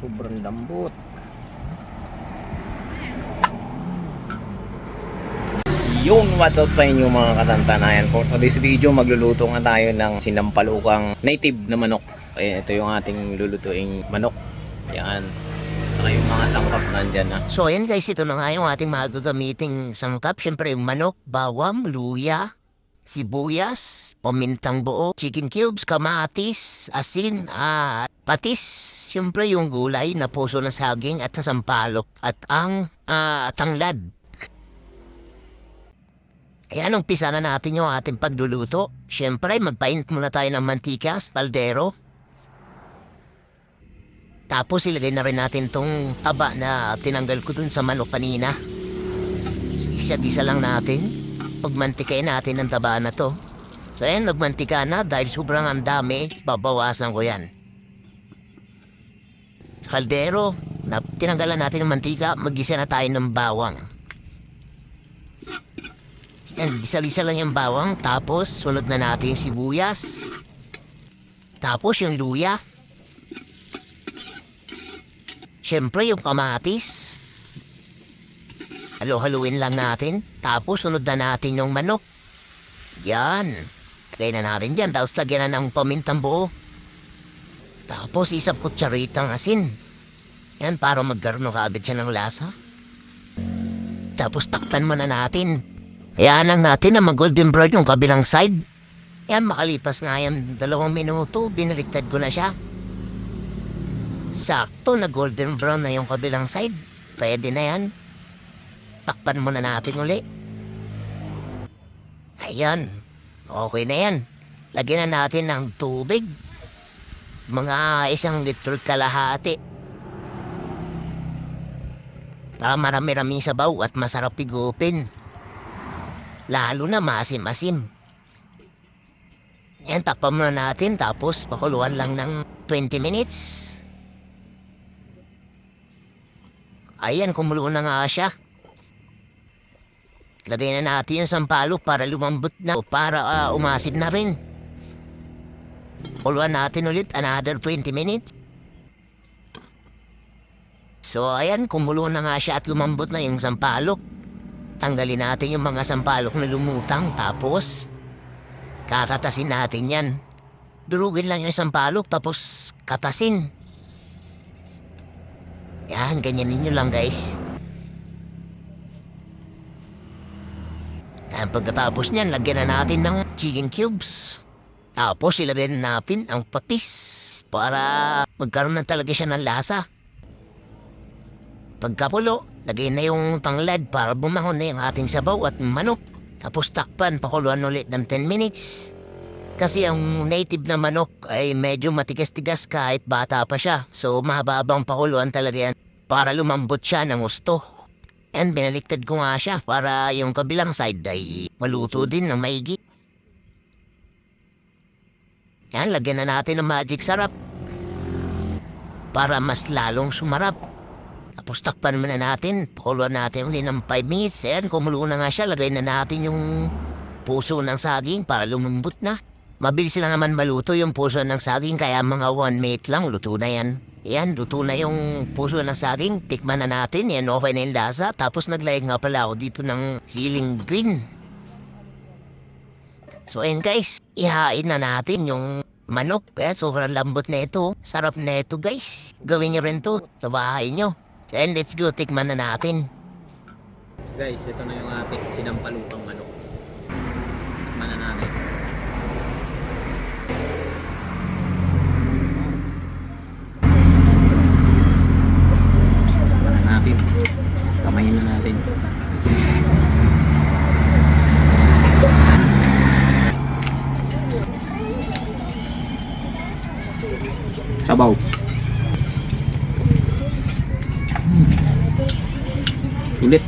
Sobrang lambot. Yung what's up sa inyo mga katantanayan For today's video magluluto nga tayo ng sinampalukang native na manok. Ayan, ito yung ating lulutuing manok. Yan Saka yung mga sangkap nandyan na So ayan guys, ito na nga yung ating mga gagamiting sangkap. Siyempre yung manok, bawang, luya, sibuyas, pamintang buo, chicken cubes, kamatis, asin, at patis. Siyempre yung gulay na puso ng saging at sasampalok at ang ah, tanglad. Ayan, umpisa na natin yung ating pagluluto. Siyempre, magpainit muna tayo ng mantika sa kaldero. Tapos ilagay na rin natin tong taba na tinanggal ko dun sa manok kanina. Isa-isa lang natin. Pagmantikain natin ang taba na to. So ayan, nagmantika na dahil sobrang ang dami, babawasan ko yan. Sa kaldero, na tinanggalan natin ng mantika, magisa na tayo ng bawang. Yan, gisa-gisa lang yung bawang, tapos sunod na natin yung sibuyas. Tapos yung luya. Siyempre, yung kamatis. Halo-haluin lang natin. Tapos, sunod na natin yung manok. Yan. Lagay na natin dyan. Tapos, lagyan na ng pamintang buo. Tapos, isang kutsaritang asin. Yan, para magkaroon ng kaagad siya ng lasa. Tapos, takpan mo na natin. Hayaan lang natin na mag-golden brown yung kabilang side. Yan, makalipas nga yan dalawang minuto, binaliktad ko na siya. Sakto na golden brown na yung kabilang side. Pwede na yan. Takpan muna natin uli. Ayan. Okay na yan. Lagyan na natin ng tubig. Mga isang litro kalahati. Para marami-raming sabaw at masarap pigupin. Lalo na masim-asim. Yan, takpan muna natin tapos pakuluan lang ng 20 minutes. Ayan, kumulo na nga siya. Lagay na natin yung sampalok para lumambot na o para ah, umasid na rin. Kuluan natin ulit another 20 minutes. So ayan, kumulo na nga siya at lumambot na yung sampalok. Tanggalin natin yung mga sampalok na lumutang tapos kakatasin natin yan. Durugin lang yung sampalok tapos katasin. Yan, ganyanin nyo lang guys. Yan, pagkatapos niyan, lagyan na natin ng chicken cubes. Tapos ilagay na natin ang patis para magkaroon na talaga siya ng lasa. Pagkapulo, lagay na yung tanglad para bumahon na yung ating sabaw at manok. Tapos takpan, pakuluan ulit ng 10 minutes. Kasi ang native na manok ay medyo matigas-tigas kahit bata pa siya. So mahababang pakuluan talaga yan para lumambot siya ng gusto. And binaliktad ko nga siya para yung kabilang side ay maluto din ng maigi. Yan, lagyan na natin ng magic sarap. Para mas lalong sumarap. Tapos takpan muna natin, pakuluan natin ulit ng 5 minutes. Ayan, kumulo na nga siya, lagay na natin yung puso ng saging para lumambot na. Mabilis lang naman maluto yung puso ng saging kaya mga 1 minute lang luto na yan. Yan, luto na yung puso ng saging. Tikman na natin. Yan, okay na yung lasa. Tapos naglayag nga pala ako dito ng siling green. So, ayan guys. Ihain na natin yung manok. Kaya sobrang lambot na ito. Sarap na ito guys. Gawin nyo rin to sa bahay nyo. So, ayan, let's go. Tikman na natin. Guys, ito na yung ating sinampalukang manok Tikman na natin Tikman na natin Kamayin na natin Sabaw. Ulit